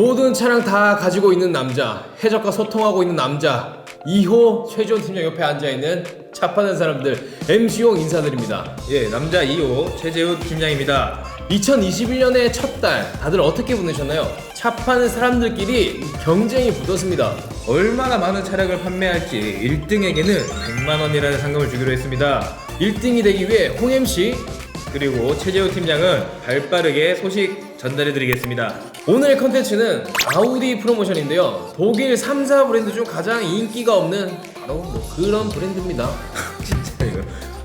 모든 차량 다 가지고 있는 남자, 해적과 소통하고 있는 남자, 2호 최지원 팀장 옆에 앉아있는 차 파는 사람들, MC용 인사드립니다. 예, 남자 2호 최재훈 팀장입니다. 2021년의 첫 달, 다들 어떻게 보내셨나요? 차 파는 사람들끼리 경쟁이 붙었습니다. 얼마나 많은 차량을 판매할지 1등에게는 100만 원이라는 상금을 주기로 했습니다. 1등이 되기 위해 홍 MC, 그리고 최재훈 팀장은 발 빠르게 소식 전달해 드리겠습니다. 오늘의 컨텐츠는 아우디 프로모션인데요. 독일 3사 브랜드 중 가장 인기가 없는 바로 뭐 그런 브랜드입니다. 진짜 이거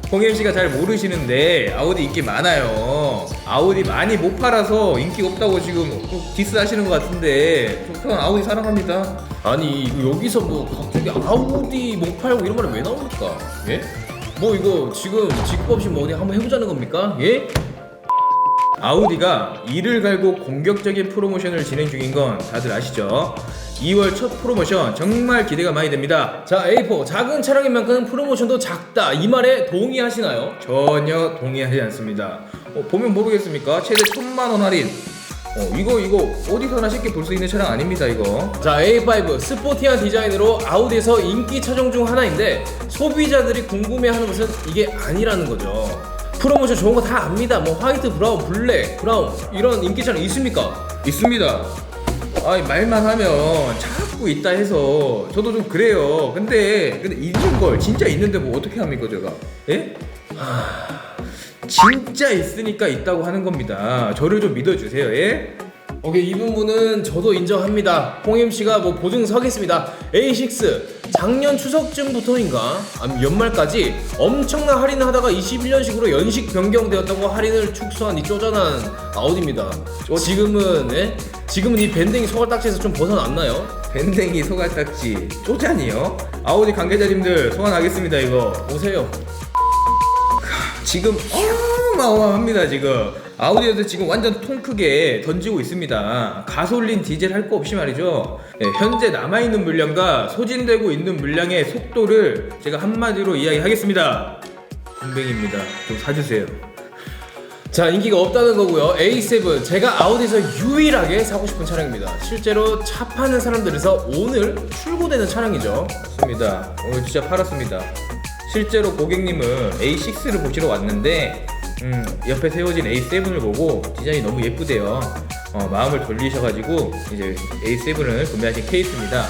홍임 씨가 잘 모르시는데 아우디 인기 많아요. 아우디 많이 못 팔아서 인기 없다고 지금 디스 하시는 것 같은데 저는 아우디 사랑합니다. 아니 여기서 뭐 갑자기 아우디 못 팔고 이런 말이 왜 나옵니까? 예? 뭐 이거 지금 직업 없이 뭐 어디 한번 해보자는 겁니까? 예? 아우디가 이를 갈고 공격적인 프로모션을 진행 중인 건 다들 아시죠? 2월 첫 프로모션 정말 기대가 많이 됩니다. 자 A4 작은 차량인 만큼 프로모션도 작다 이 말에 동의하시나요? 전혀 동의하지 않습니다. 어, 보면 모르겠습니까? 최대 천만 원 할인. 어, 이거 이거 어디서나 쉽게 볼 수 있는 차량 아닙니다 이거. 자 A5 스포티한 디자인으로 아우디에서 인기 차종 중 하나인데 소비자들이 궁금해하는 것은 이게 아니라는 거죠. 프로모션 좋은 거 다 압니다. 뭐 화이트, 브라운, 블랙, 브라운 이런 인기 차량 있습니까? 있습니다. 아 말만 하면 자꾸 있다 해서 저도 좀 그래요. 근데 근데 있는 걸 진짜 있는데 뭐 어떻게 합니까 제가? 예? 하, 진짜 있으니까 있다고 하는 겁니다. 저를 좀 믿어주세요. 예? 오케이 이 부분은 저도 인정합니다. 홍임 씨가 뭐 보증 서겠습니다. A6 작년 추석쯤부터인가 아니 연말까지 엄청난 할인을 하다가 21년식으로 연식 변경되었다고 할인을 축소한 이 쪼잔한 아우디입니다. 지금은 예? 지금은 이 밴딩 소갈딱지에서 좀 벗어났나요? 밴댕이 소갈딱지 쪼잔이요? 아우디 관계자님들 소환하겠습니다 이거. 오세요. 지금 어마어마합니다 지금 아우디에서 지금 완전 통 크게 던지고 있습니다. 가솔린 디젤 할 거 없이 말이죠. 예, 현재 남아있는 물량과 소진되고 있는 물량의 속도를 제가 한마디로 이야기하겠습니다. 군뱅입니다. 좀 사주세요. 자 인기가 없다는 거고요. A7 제가 아우디에서 유일하게 사고 싶은 차량입니다. 실제로 차 파는 사람들에서 오늘 출고되는 차량이죠. 맞습니다. 오늘 진짜 팔았습니다. 실제로 고객님은 A6를 보시러 왔는데 음, 옆에 세워진 A7을 보고 디자인이 너무 예쁘대요 어, 마음을 돌리셔가지고 이제 A7을 구매하신 케이스입니다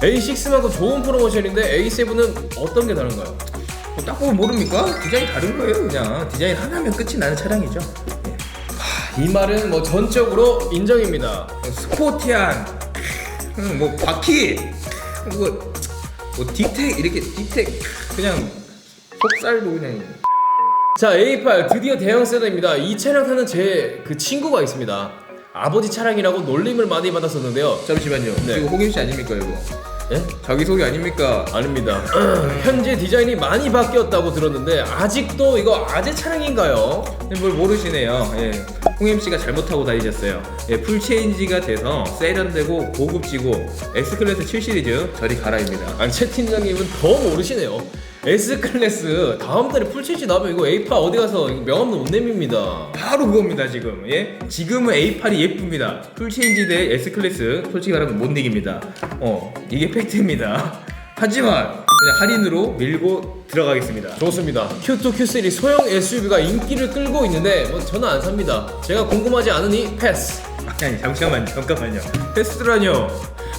A6만큼 좋은 프로모션인데 A7은 어떤 게 다른가요? 뭐딱 보면 모릅니까? 디자인이 다른 거예요 그냥 디자인 하나면 끝이 나는 차량이죠 예. 이 말은 뭐 전적으로 인정입니다 스포티한 음, 뭐 바퀴 뭐, 뭐 디텍 이렇게 디텍 그냥 속살도 그냥 자 A8 드디어 대형 세단입니다 이 차량 타는 제 그 친구가 있습니다 아버지 차량이라고 놀림을 많이 받았었는데요 잠시만요 네. 이거 홍임 씨 아닙니까 이거 예? 자기 소개 아닙니까 아닙니다 현재 디자인이 많이 바뀌었다고 들었는데 아직도 이거 아재 차량인가요? 뭘 모르시네요. 예. 홍임 씨가 잘못하고 다니셨어요. 예, 풀 체인지가 돼서 세련되고 고급지고 S 클래스 7 시리즈 저리 가라입니다. 아니 최 팀장님은 더 모르시네요. S 클래스 다음 달에 풀체지 나오면 이거 A8 어디 가서 명함도 못 내밉니다. 바로 그겁니다 지금. 예? 지금은 A8이 예쁩니다. 풀 체인지 대 S 클래스 솔직히 말하면 못 이깁니다. 어 이게 팩트입니다. 하지만 그냥 할인으로 밀고 들어가겠습니다. 좋습니다. Q2, Q3 소형 SUV가 인기를 끌고 있는데 뭐 저는 안 삽니다. 제가 궁금하지 않으니 패스. 아니 잠시만요 잠깐만요. 패스트라뇨.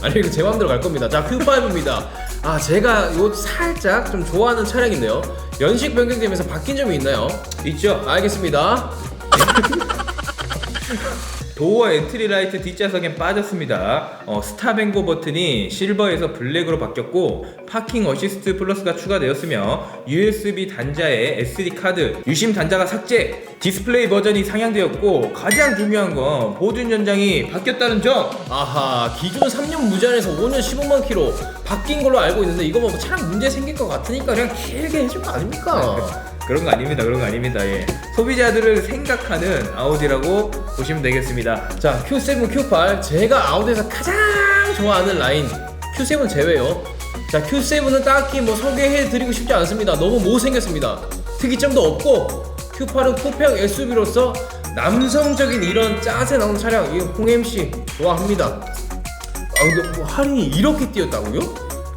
아니 이거 제 맘대로 갈 겁니다. 자 Q5입니다. 아 제가 이거 살짝 좀 좋아하는 차량인데요. 연식 변경되면서 바뀐 점이 있나요? 있죠? 알겠습니다. 도어 엔트리 라이트 뒷좌석엔 빠졌습니다. 어, 스타뱅고 버튼이 실버에서 블랙으로 바뀌었고 파킹 어시스트 플러스가 추가되었으며 USB 단자에 SD 카드, 유심 단자가 삭제, 디스플레이 버전이 상향되었고 가장 중요한 건 보존 연장이 바뀌었다는 점. 아하 기존 3년 무제한에서 5년 15만 킬로 바뀐 걸로 알고 있는데 이거 뭐 차량 문제 생길 것 같으니까 그냥 길게 해줄 거 아닙니까? 그런 거 아닙니다. 그런 거 아닙니다. 예. 소비자들을 생각하는 아우디라고 보시면 되겠습니다. 자 Q7, Q8 제가 아우디에서 가장 좋아하는 라인 Q7 제외요 자 Q7은 딱히 뭐 소개해드리고 싶지 않습니다 너무 못생겼습니다 특이점도 없고 Q8은 쿠페형 SUV로서 남성적인 이런 짜세 나오는 차량 이 홍MC 좋아합니다. 아 근데 뭐 할인이 이렇게 뛰었다고요?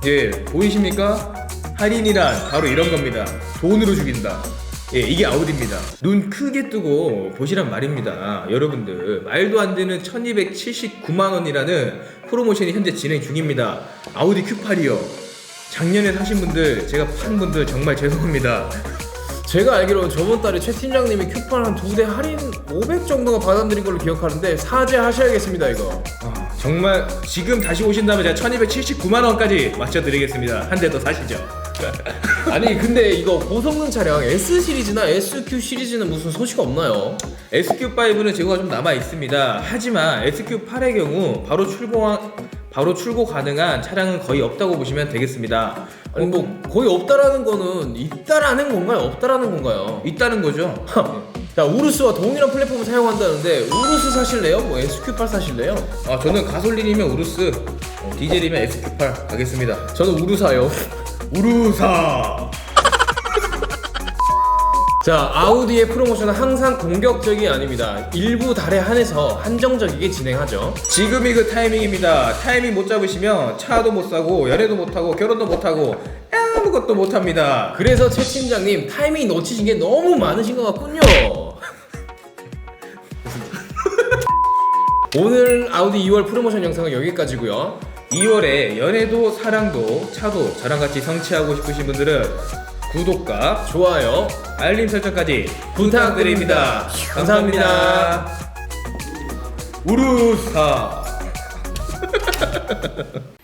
예, 보이십니까? 할인이란 바로 이런 겁니다. 돈으로 죽인다. 예, 이게 아우디입니다. 눈 크게 뜨고 보시란 말입니다. 여러분들, 말도 안 되는 1279만 원이라는 프로모션이 현재 진행 중입니다. 아우디 Q8이요. 작년에 사신 분들, 제가 판 분들 정말 죄송합니다. 제가 알기로는 저번 달에 최 팀장님이 큐판 한 두 대 할인 500 정도가 받아들인 걸로 기억하는데 사죄하셔야겠습니다 이거. 아, 정말 지금 다시 오신다면 제가 1279만 원까지 맞춰드리겠습니다. 한 대 더 사시죠. 아니 근데 이거 고성능 차량 S 시리즈나 SQ 시리즈는 무슨 소식 없나요? SQ5는 재고가 좀 남아 있습니다. 하지만 SQ8의 경우 바로 출고 바로 출고 가능한 차량은 거의 없다고 보시면 되겠습니다. 아니 뭐 거의 없다라는 거는 있다라는 건가요? 없다라는 건가요? 있다는 거죠. 자 우루스와 동일한 플랫폼을 사용한다는데 우루스 사실래요? 뭐 SQ8 사실래요? 아, 저는 가솔린이면 우루스, 어, 디젤이면 SQ8 가겠습니다. 저는 우루사요. 우루사. 자 아우디의 프로모션은 항상 공격적이 아닙니다. 일부 달에 한해서 한정적이게 진행하죠. 지금이 그 타이밍입니다. 타이밍 못 잡으시면 차도 못 사고 연애도 못 하고 결혼도 못 하고 아무것도 못 합니다. 그래서 최 팀장님 타이밍 놓치신 게 너무 많으신 것 같군요. 오늘 아우디 2월 프로모션 영상은 여기까지고요. 2월에 연애도 사랑도 차도 저랑 같이 성취하고 싶으신 분들은 구독과 좋아요. 알림 설정까지 부탁드립니다. 감사합니다. 우루사.